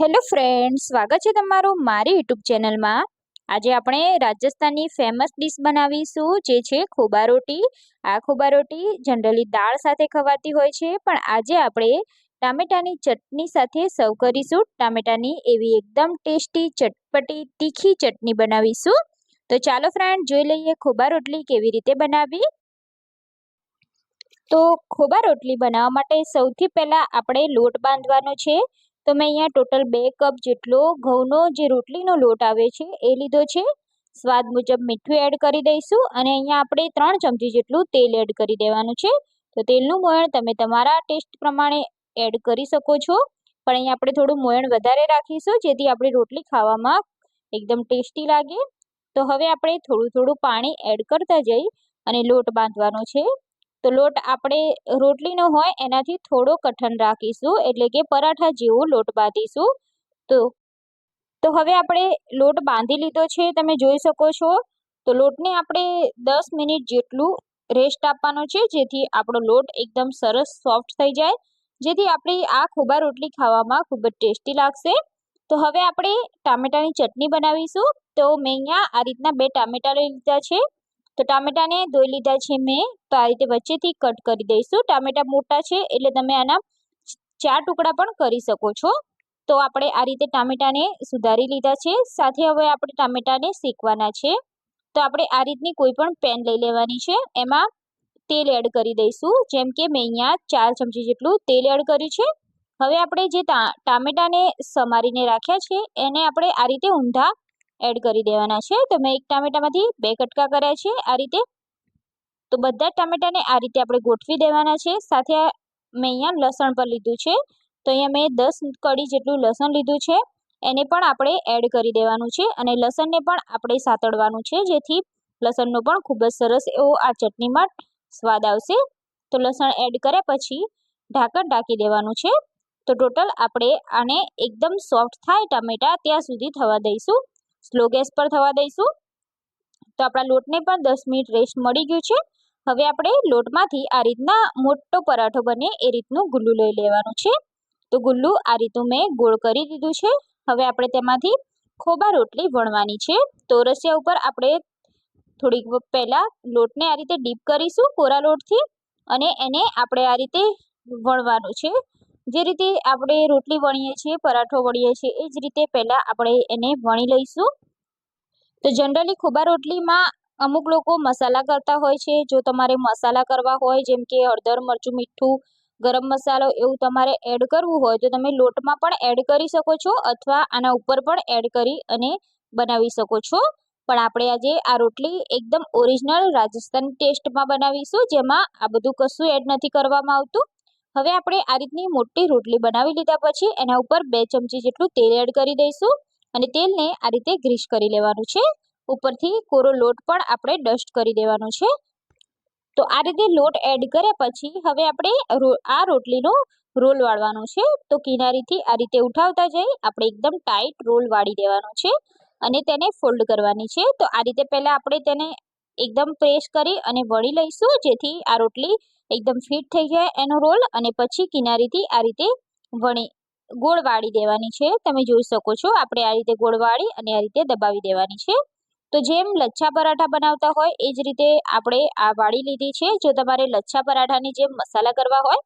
Hello friend સ્વાગત છે તમારું મારી યુટ્યુબ ચેનલમાં. આજે આપણે રાજસ્થાનની ફેમસ ડીશ બનાવીશું, જે છે ખોબા રોટી. આ ખોબા રોટી જનરલી દાળ સાથે ખવાતી હોય છે, પણ આજે આપણે ટામેટાની ચટણી સાથે સર્વ કરીશું. ટામેટાની એવી એકદમ ટેસ્ટી ચટપટી, તીખી ચટણી બનાવીશું. તો ચાલો ફ્રેન્ડ, જોઈ લઈએ ખોબા રોટલી કેવી રીતે બનાવવી. તો ખોબા રોટલી બનાવવા માટે સૌથી પહેલાં આપણે લોટ બાંધવાનો છે. તો મેં અહીંયા ટોટલ બે કપ જેટલો ઘઉંનો જે રોટલીનો લોટ આવે છે, એ લીધો છે. સ્વાદ મુજબ મીઠું એડ કરી દઈશું અને અહીંયા આપણે ત્રણ ચમચી જેટલું તેલ એડ કરી દેવાનું છે. તો તેલનું મોયણ તમે તમારા ટેસ્ટ પ્રમાણે એડ કરી શકો છો. પણ અહીંયા આપણે થોડું મોયણ વધારે રાખીશું, જેથી આપણી રોટલી ખાવામાં એકદમ ટેસ્ટી લાગે. તો હવે આપણે થોડું થોડું પાણી એડ કરતા જઈ અને લોટ બાંધવાનો છે. તો લોટ આપણે રોટલીનો હોય એનાથી થોડો કઠણ રાખીશું, એટલે કે પરાઠા જેવો લોટ બાંધીશું. તો તો હવે આપણે લોટ બાંધી લીધો છે, તમે જોઈ શકો છો. તો લોટને આપણે દસ મિનિટ જેટલું રેસ્ટ આપવાનો છે, જેથી આપણો લોટ એકદમ સરસ સોફ્ટ થઈ જાય. જેથી આપણી આ ખોબા રોટલી ખાવામાં ખૂબ જ ટેસ્ટી લાગશે. તો હવે આપણે ટામેટાની ચટણી બનાવીશું. તો મેં અહીંયા આ રીતના બે ટામેટા લઈ લીધા છે. તો ટામેટાને ધોઈ લીધા છે મેં. તો આ રીતે વચ્ચેથી કટ કરી દઈશું. ટામેટા મોટા છે એટલે તમે આના ચાર ટુકડા પણ કરી શકો છો. તો આપણે આ રીતે ટામેટાને સુધારી લીધા છે. સાથે હવે આપણે ટામેટાને શેકવાના છે. તો આપણે આ રીતની કોઈ પણ પેન લઈ લેવાની છે. એમાં તેલ એડ કરી દઈશું. જેમ કે મેં અહીંયા ચાર ચમચી જેટલું તેલ એડ કર્યું છે. હવે આપણે જે ટામેટાને સમારીને રાખ્યા છે, એને આપણે આ રીતે ઊંધા એડ કરી દેવાના છે. તો મેં એક ટામેટામાંથી બે કટકા કર્યા છે આ રીતે. તો બધા ટામેટાને આ રીતે આપણે ગોઠવી દેવાના છે. સાથે મેં અહીંયા લસણ પર લીધું છે. તો અહીંયા મેં દસ કડી જેટલું લસણ લીધું છે. એને પણ આપણે એડ કરી દેવાનું છે અને લસણને પણ આપણે સાતડવાનું છે. જેથી લસણનો પણ ખૂબ જ સરસ એવો આ ચટણીમાં સ્વાદ આવશે. તો લસણ એડ કર્યા પછી ઢાંકણ ઢાંકી દેવાનું છે. તો ટોટલ આપણે આને એકદમ સોફ્ટ થાય ટામેટા ત્યાં સુધી થવા દઈશું. સ્લો ગેસ પર થવા દઈશું. તો આપણા લોટને પણ દસ મિનિટ રેસ્ટ મળી ગયું છે. હવે આપણે લોટમાંથી આ રીતના મોટો પરાઠો બને એ રીતનું ગુલ્લું લઈ લેવાનું છે. તો ગુલ્લું આ રીતનું મેં ગોળ કરી દીધું છે. હવે આપણે તેમાંથી ખોબા રોટલી વણવાની છે. તો રસિયા ઉપર આપણે થોડીક પહેલાં લોટને આ રીતે ડીપ કરીશું કોરા લોટથી અને એને આપણે આ રીતે વણવાનું છે. જે રીતે આપણે રોટલી વણીએ છીએ, પરાઠો વણીએ છીએ, એ જ રીતે પહેલાં આપણે એને વણી લઈશું. તો જનરલી ખોબા રોટલીમાં અમુક લોકો મસાલા કરતા હોય છે. જો તમારે મસાલા કરવા હોય, જેમ કે હળદર, મરચું, મીઠું, ગરમ મસાલો એવું તમારે એડ કરવું હોય, તો તમે લોટમાં પણ એડ કરી શકો છો અથવા આના ઉપર પણ એડ કરી અને બનાવી શકો છો. પણ આપણે આજે આ રોટલી એકદમ ઓરિજિનલ રાજસ્થાન ટેસ્ટમાં બનાવીશું, જેમાં આ બધું કશું એડ નથી કરવામાં આવતું. હવે આપણે આ રીતની મોટી રોટલી બનાવી લીધા પછી એના ઉપર બે ચમચી જેટલું તેલ એડ કરી દઈશું અને તેલને આ રીતે ગ્રીસ કરી લેવાનું છે. ઉપરથી કોરો લોટ પણ આપણે ડસ્ટ કરી દેવાનો છે. તો આ રીતે લોટ એડ કર્યા પછી હવે આપણે આ રોટલીનો રોલ વાળવાનો છે. તો કિનારીથી આ રીતે ઉઠાવતા જઈ આપણે એકદમ ટાઈટ રોલ વાળી દેવાનો છે અને તેને ફોલ્ડ કરવાની છે. તો આ રીતે પહેલાં આપણે તેને એકદમ પ્રેસ કરી અને વળી લઈશું, જેથી આ રોટલી એકદમ ફિટ થઈ જાય એનો રોલ અને પછી કિનારીથી આ રીતે વણી ગોળ વાળી દેવાની છે. તમે જોઈ શકો છો, આપણે આ રીતે ગોળ વાળી અને આ રીતે દબાવી દેવાની છે. તો જેમ લચ્છા પરાઠા બનાવતા હોય, એ જ રીતે આપણે આ વાળી લીધી છે. જો તમારે લચ્છા પરાઠાની જેમ મસાલા કરવા હોય,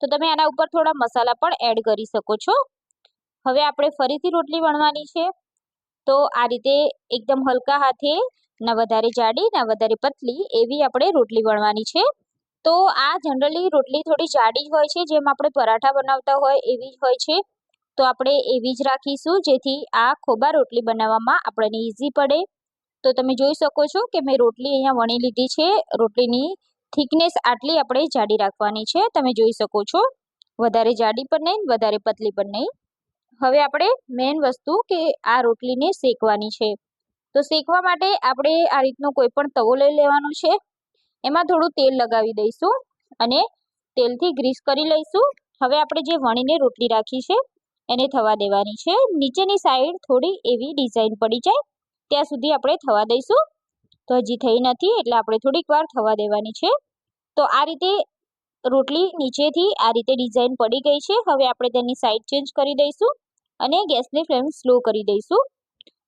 તો તમે આના ઉપર થોડા મસાલા પણ એડ કરી શકો છો. હવે આપણે ફરીથી રોટલી વણવાની છે. તો આ રીતે એકદમ હલકા હાથે, ના વધારે જાડી, ના વધારે પતલી, એવી આપણે રોટલી વણવાની છે. તો આ જનરલી રોટલી થોડી જાડી જ હોય છે, જેમ આપણે પરાઠા બનાવતા હોય એવી જ હોય છે. તો આપણે એવી જ રાખીશું, જેથી આ ખોબા રોટલી બનાવવામાં આપણને ઇઝી પડે. તો તમે જોઈ શકો છો કે મેં રોટલી અહીંયા વણી લીધી છે. રોટલીની થિકનેસ આટલી આપણે જાડી રાખવાની છે. તમે જોઈ શકો છો. વધારે જાડી પણ નહીં, વધારે પતલી પણ નહીં. હવે આપણે મેઇન વસ્તુ કે આ રોટલીને શેકવાની છે. તો શેકવા માટે આપણે આ રીતનો કોઈ પણ તવો લઈ લેવાનો છે. એમાં થોડું તેલ લગાવી દઈશું અને તેલથી ગ્રીસ કરી લઈશું. હવે આપણે જે વણીને રોટલી રાખી છે, એને થવા દેવાની છે. નીચેની સાઈડ થોડી એવી ડિઝાઇન પડી જાય, ત્યાં સુધી આપણે થવા દઈશું. તો હજી થઈ નથી, એટલે આપણે થોડીક વાર થવા દેવાની છે. તો આ રીતે રોટલી નીચેથી આ રીતે ડિઝાઇન પડી ગઈ છે. હવે આપણે તેની સાઈડ ચેન્જ કરી દઈશું અને ગેસની ફ્લેમ સ્લો કરી દઈશું.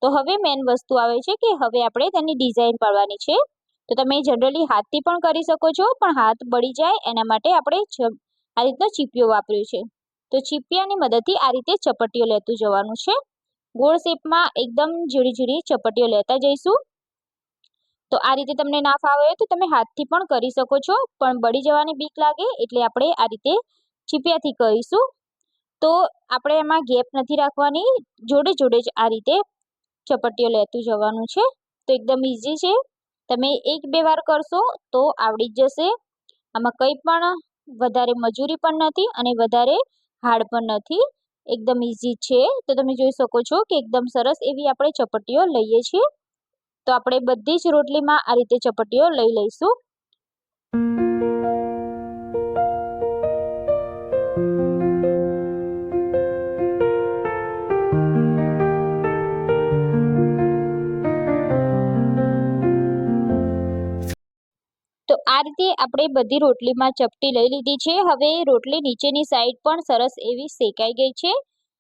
તો હવે મેન વસ્તુ આવે છે કે હવે આપણે તેની ડિઝાઇન પાડવાની છે. તો તમે જનરલી હાથથી પણ કરી શકો છો, પણ હાથ બળી જાય એના માટે આપણે આ રીતનો ચીપિયો વાપર્યો છે. તો ચીપિયાની મદદથી આ રીતે ચપટીઓ લેતું જવાનું છે. ગોળ શેપમાં એકદમ ઝીણી ઝીણી ચપટીઓ લેતા જઈશું. તો આ રીતે તમને ના ફાવે તો તમે હાથથી પણ કરી શકો છો, પણ બળી જવાની બીક લાગે એટલે આપણે આ રીતે ચીપિયાથી કરીશું. તો આપણે એમાં ગેપ નથી રાખવાની, જોડે જોડે જ આ રીતે ચપટીઓ લેતું જવાનું છે. તો એકદમ ઇઝી છે. તમે એક બે વાર કરશો તો આવડી જ જશે. આમાં કંઈ પણ વધારે મજૂરી પણ નથી અને વધારે હાર્ડ પણ નથી. એકદમ ઇઝી છે. તો તમે જોઈ શકો છો કે એકદમ સરસ એવી આપણે ચપટીઓ લઈએ છીએ. તો આપણે બધી જ રોટલીમાં આ રીતે ચપટીઓ લઈ લઈશું. તો આ રીતે આપણે બધી રોટલીમાં ચપટી લઈ લીધી છે. હવે રોટલી નીચેની સાઈડ પણ સરસ એવી શેકાઈ ગઈ છે.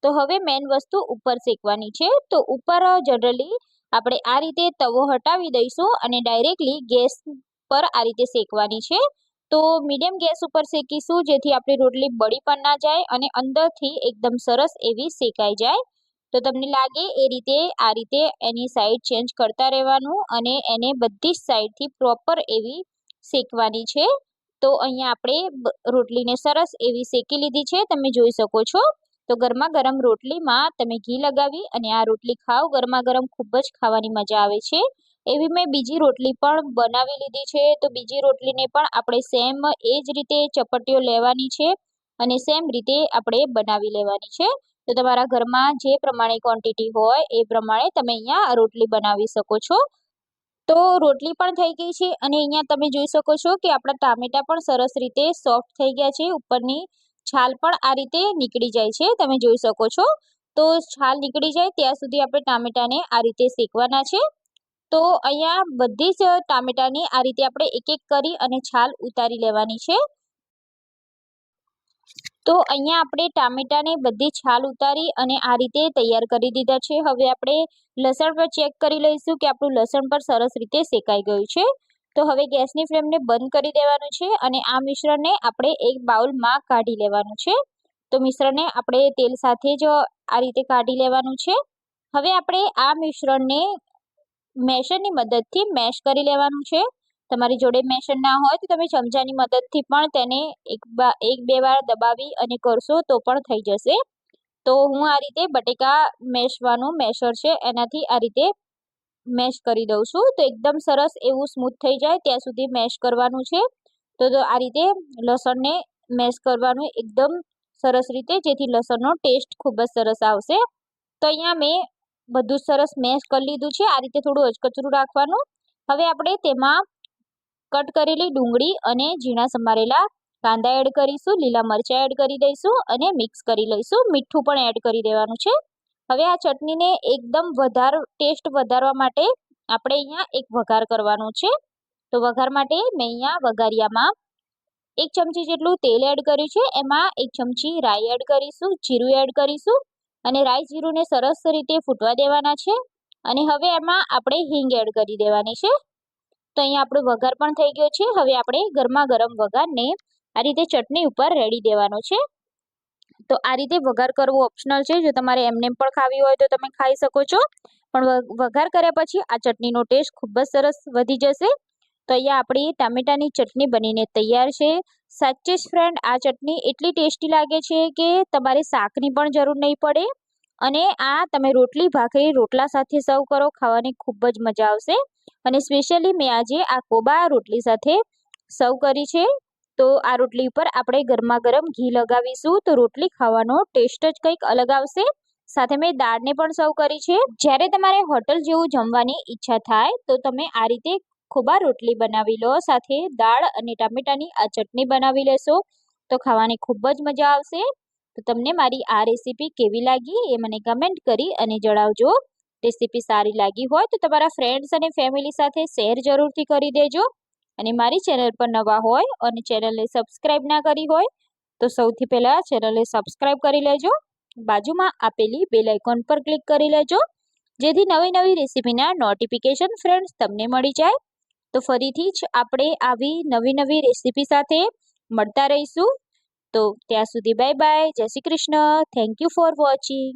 તો હવે મેન વસ્તુ ઉપર શેકવાની છે. તો ઉપર જનરલી આપણે આ રીતે તવો હટાવી દઈશું અને ડાયરેક્ટલી ગેસ પર આ રીતે શેકવાની છે. તો મીડિયમ ગેસ ઉપર શેકીશું જેથી આપણી રોટલી બળી પણ ના જાય અને અંદરથી એકદમ સરસ એવી શેકાઈ જાય. તો તમને લાગે એ રીતે આ રીતે એની સાઈડ ચેન્જ કરતા રહેવાનું અને એને બધી જ સાઈડથી પ્રોપર એવી શેકવાની છે. તો અહીંયા આપણે રોટલીને સરસ એવી શેકી લીધી છે. તમે જોઈ શકો છો. તો ગરમા ગરમ રોટલીમાં તમે ઘી લગાવી અને આ રોટલી ખાઓ. ગરમા ગરમ ખૂબ જ ખાવાની મજા આવે છે. એવી મેં બીજી રોટલી પણ બનાવી લીધી છે. તો બીજી રોટલીને પણ આપણે સેમ એ જ રીતે ચપટીઓ લેવાની છે અને સેમ રીતે આપણે બનાવી લેવાની છે. તો તમારા ઘરમાં જે પ્રમાણે ક્વોન્ટિટી હોય એ પ્રમાણે તમે અહીંયા રોટલી બનાવી શકો છો. તો રોટલી પણ થઈ ગઈ છે અને અહીંયા તમે જોઈ શકો છો કે આપણા ટામેટા પણ સરસ રીતે સોફ્ટ થઈ ગયા છે. ઉપરની છાલ પણ આ રીતે નીકળી જાય છે, તમે જોઈ શકો છો. તો છાલ નીકળી જાય ત્યાં સુધી આપણે ટામેટાને આ રીતે શેકવાના છે. તો અહીંયા બધી જ ટામેટાની આ રીતે આપણે એક એક કરી અને છાલ ઉતારી લેવાની છે. તો અહીંયા આપણે ટામેટાને બધી છાલ ઉતારી અને આ રીતે તૈયાર કરી દીધા છે. હવે આપણે લસણ પર ચેક કરી લઈશું કે આપણું લસણ પર સરસ રીતે શેકાઈ ગયું છે. તો હવે ગેસની ફ્લેમને બંધ કરી દેવાનું છે અને આ મિશ્રણને આપણે એક બાઉલમાં કાઢી લેવાનું છે. તો મિશ્રણને આપણે તેલ સાથે જ આ રીતે કાઢી લેવાનું છે. હવે આપણે આ મિશ્રણને મેશરની મદદથી મેશ કરી લેવાનું છે. તમારી જોડે મેશર ના હોય તો તમે ચમચાની મદદથી પણ તેને એક એક બે વાર દબાવી અને કરશો તો પણ થઈ જશે. તો હું આ રીતે બટેકા મેશવાનું મેશર છે, એનાથી આ રીતે મેશ કરી દઉં છું. તો એકદમ સરસ એવું સ્મૂથ થઈ જાય ત્યાં સુધી મેશ કરવાનું છે. તો આ રીતે લસણને મેશ કરવાનું એકદમ સરસ રીતે, જેથી લસણનો ટેસ્ટ ખૂબ જ સરસ આવશે. તો અહીંયા મેં બધું સરસ મેશ કરી લીધું છે. આ રીતે થોડું અચકચરું રાખવાનું. હવે આપણે તેમાં કટ કરેલી ડુંગળી અને ઝીણા સમારેલા કાંદા એડ કરીશું, લીલા મરચાં એડ કરી દઈશું અને મિક્સ કરી લઈશું. મીઠું પણ એડ કરી દેવાનું છે. હવે આ ચટણીને એકદમ વધાર, ટેસ્ટ વધારવા માટે આપણે અહીંયા એક વઘાર કરવાનો છે. તો વઘાર માટે મેં અહીંયા વઘારિયામાં એક ચમચી જેટલું તેલ એડ કર્યું છે. એમાં એક ચમચી રાઈ એડ કરીશું, જીરું એડ કરીશું અને રાઈ જીરુંને સરસ રીતે ફૂટવા દેવાના છે. અને હવે એમાં આપણે હિંગ એડ કરી દેવાની છે. તો અહીંયા આપણો વઘાર પણ થઈ ગયો છે. હવે આપણે ગરમા ગરમ વઘારને આ રીતે ચટણી ઉપર રેડી દેવાનો છે. તો આ રીતે વઘાર કરવો ઓપ્શનલ છે. જો તમારે એમને પણ ખાવી હોય તો તમે ખાઈ શકો છો. પણ વઘાર કર્યા પછી આ ચટણીનો ટેસ્ટ ખૂબ જ સરસ વધી જશે. તો અહીંયા આપણી ટામેટાની ચટણી બનીને તૈયાર છે. સાચે જ ફ્રેન્ડ આ ચટણી એટલી ટેસ્ટી લાગે છે કે તમારે શાકની પણ જરૂર નહીં પડે. અને આ તમે રોટલી, ભાખરી, રોટલા સાથે સર્વ કરો, ખાવાની ખૂબ જ મજા આવશે. અને સ્પેશિયલી મેં આજે આ કોબા રોટલી સાથે સર્વ કરી છે. તો આ રોટલી ઉપર આપણે ગરમા ગરમ ઘી લગાવીશું. તો રોટલી ખાવાનો ટેસ્ટ જ કંઈક અલગ આવશે. સાથે મેં દાળને પણ સર્વ કરી છે. જ્યારે તમારે હોટલ જેવું જમવાની ઈચ્છા થાય, તો તમે આ રીતે ખોબા રોટલી બનાવી લો. સાથે દાળ અને ટામેટાની આ ચટણી બનાવી લેશો. તો ખાવાની ખૂબ જ મજા આવશે. તો તમને મારી આ રેસીપી કેવી લાગી એ મને કમેન્ટ કરી અને જણાવજો. રેસીપી સારી લાગી હોય તો તમારા ફ્રેન્ડ્સ અને ફેમિલી સાથે શેર જરૂરથી કરી દેજો. અને મારી ચેનલ પર નવા હોય અને ચેનલને સબસ્ક્રાઈબ ના કરી હોય તો સૌથી પહેલાં ચેનલને સબસ્ક્રાઈબ કરી લેજો. બાજુમાં આપેલી બેલ આઇકોન પર ક્લિક કરી લેજો. જેથી નવી નવી રેસીપીના નોટિફિકેશન ફ્રેન્ડ્સ તમને મળી જાય. તો ફરીથી જ આપણે આવી નવી નવી રેસીપી સાથે મળતા રહીશું. તો ત્યાં સુધી bye bye Jai Shri Krishna. Thank you for watching